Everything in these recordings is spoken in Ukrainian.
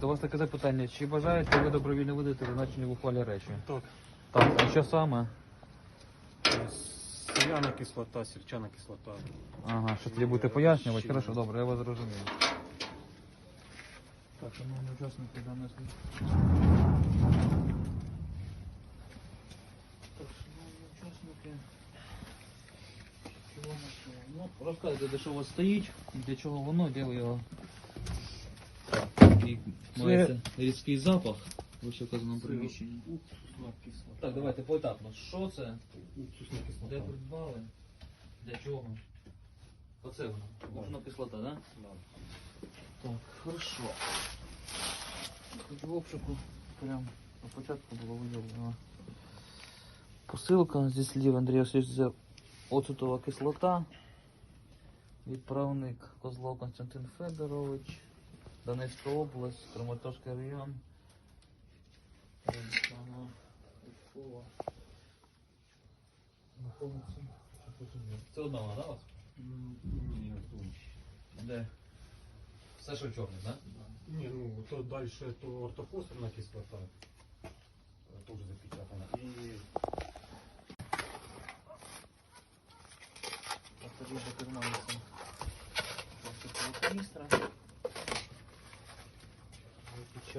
До вас таке запитання. Чи бажаєте ви добровільно видати зазначені в ухвалі речі? Так. Так, а що саме? Соляна кислота, сірчана кислота. Ага, що тоді будете пояснювати? Хорошо, добре, я вас зрозумів. Так, шановні учасники даної. Так, шановні учасники. Чого на що? Ну, розказуйте, де що у вас стоїть, для чого воно, де ви його. І мається різкий запах в вищевказаному приміщенні. Так, давайте поетапно. Що це? Уксусна Де придбали? Для чого? Оце воно. Можна кислота, да? Да. Так, хорошо. В обшуку прям на початку було виділено. Посилка зі слів Андрія Васильовича оцетова кислота. Відправник Козлов Константин Федорович. Донецька область, Краматорський район. Це одна вона, да, Ні, Де? Все, що чорне, так? Ні, ну то далі то ортофосфорна кислота. е, Теж запечатана. І Тоді закривається пластикового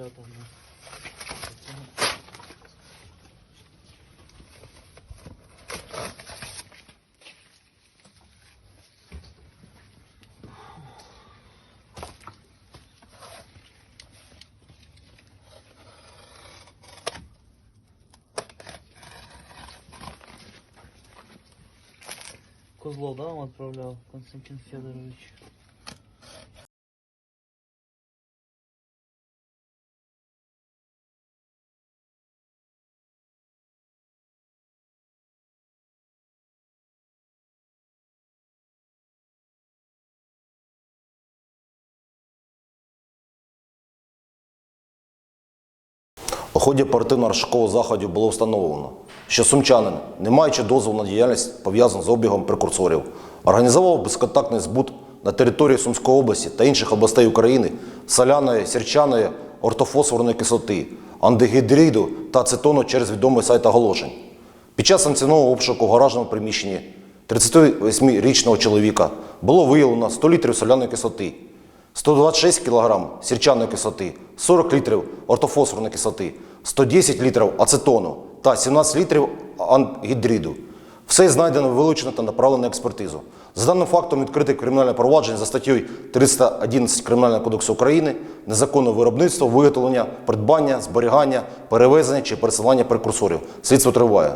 каністра. Запечатано. Козлов, да, вам отправлял Константин Федорович? У ході оперативно-розшукових заходів було встановлено, що сумчанин, не маючи дозволу на діяльність, пов'язану з обігом прекурсорів, організовував безконтактний збут на території Сумської області та інших областей України соляної, сірчаної, ортофосфорної кислоти, андегідриду та ацетону через відомий сайт оголошень. Під час санкціонованого обшуку в гаражному приміщенні 38-річного чоловіка було виявлено 100 літрів соляної кислоти, 126 кг сірчаної кислоти, 40 літрів ортофосфорної кислоти, 110 літрів ацетону та 17 літрів ангідриду. Все знайдено, вилучено та направлено на експертизу. За даним фактом відкрите кримінальне провадження за статтею 311 Кримінального кодексу України незаконне виробництво, виготовлення, придбання, зберігання, перевезення чи пересилання прекурсорів. Слідство триває.